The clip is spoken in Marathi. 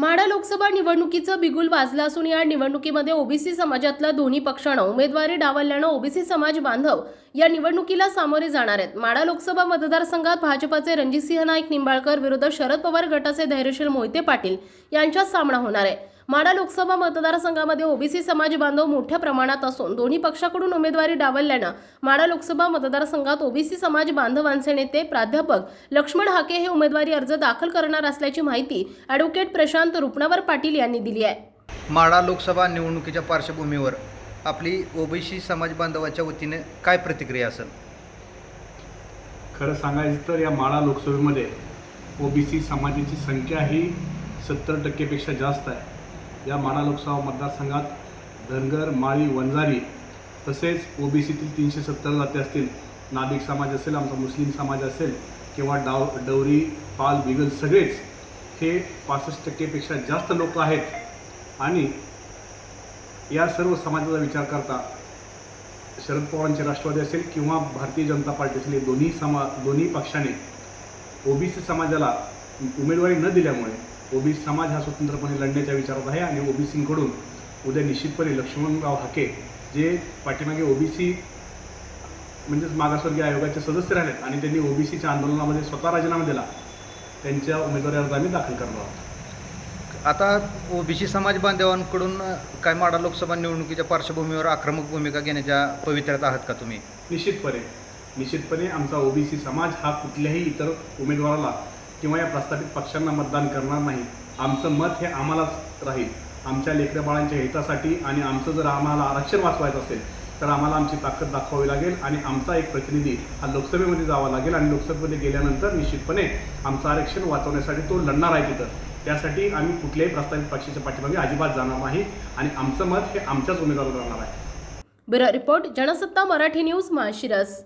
म्हाडा लोकसभा निवडणुकीचं बिगुल वाजलं असून या निवडणुकीमध्ये ओबीसी समाजातल्या दोन्ही पक्षानं उमेदवारी डावलल्यानं ओबीसी समाज बांधव या निवडणुकीला सामोरे जाणार आहेत. माडा लोकसभा मतदारसंघात भाजपाचे रणजितसिंह नाईक निंबाळकर विरुद्ध शरद पवार गटाचे धैर्यशील मोहिते पाटील यांच्यात सामना होणार आहे. माडा लोकसभा मतदारसंघामध्ये ओबीसी समाज बांधव मोठ्या प्रमाणात असून दोन्ही पक्षाकडून उमेदवारी डावलल्यानं माडा लोकसभा मतदारसंघात ओबीसी समाज बांधवांचे नेते प्राध्यापक लक्ष्मण हाके हे उमेदवारी अर्ज दाखल करणार असल्याची माहिती ॲडव्होकेट प्रशांत रुपणावर पाटील यांनी दिली आहे. माढा लोकसभा निवडणुकीच्या पार्श्वभूमीवर आपली ओबीसी समाज बांधवाच्या वतीने काय प्रतिक्रिया असेल? खरं सांगायचं तर या माळा लोकसभेमध्ये ओबीसी समाजाची संख्या ही सत्तर टक्केपेक्षा जास्त आहे. या माळा लोकसभा मतदारसंघात धनगर माळी वंजारी तसेच ओबीसीतील तीनशे सत्तर जाती असतील नाभिक समाज असेल आमचा मुस्लिम समाज असेल किंवा डाव डवरी पाल बिगल सगळेच हे पासष्ट टक्केपेक्षा जास्त लोक आहेत. आणि या सर्व समाजाचा विचार करता शरद पवारांचे राष्ट्रवादी असेल किंवा भारतीय जनता पार्टी असेल हे दोन्ही समा दोन्ही पक्षाने ओबीसी समाजाला उमेदवारी न दिल्यामुळे ओबीसी समाज हा स्वतंत्रपणे लढण्याच्या विचारात आहे आणि ओबीसींकडून उद्या निश्चितपणे लक्ष्मणराव हाके जे पाठीमागे ओबीसी म्हणजेच मागासवर्गीय आयोगाचे सदस्य राहिलेत आणि त्यांनी ओबीसीच्या आंदोलनामध्ये स्वतः राजीनामा दिला त्यांच्या उमेदवारी अर्ज आम्ही दाखल करणार आहोत. आता ओबीसी समाज बांधवांकडून काय माढा लोकसभा निवडणुकीच्या पार्श्वभूमीवर आक्रमक भूमिका घेण्याच्या पवित्र्यात आहात का तुम्ही? निश्चितपणे निश्चितपणे आमचा ओबीसी समाज हा कुठल्याही इतर उमेदवाराला किंवा या प्रस्थापित पक्षांना मतदान करणार नाही. आमचं मत हे आम्हालाच राहील. आमच्या लेकरबाळांच्या बाळांच्या हितासाठी आणि आमचं जर आम्हाला आरक्षण वाचवायचं असेल तर आम्हाला आमची ताकद दाखवावी लागेल आणि आमचा एक प्रतिनिधी हा लोकसभेमध्ये जावा लागेल आणि लोकसभेमध्ये गेल्यानंतर निश्चितपणे आमचं आरक्षण वाचवण्यासाठी तो लढणार आहे तिथं. त्यासाठी आम्ही कुठल्याही प्रस्तावित पक्षाच्या पाठीमागे अजिबात जाणार नाही आणि आमचं मत हे आमच्याच उमेदवारावर राहणार आहे. Bureau report Jansatta Marathi news माशिरस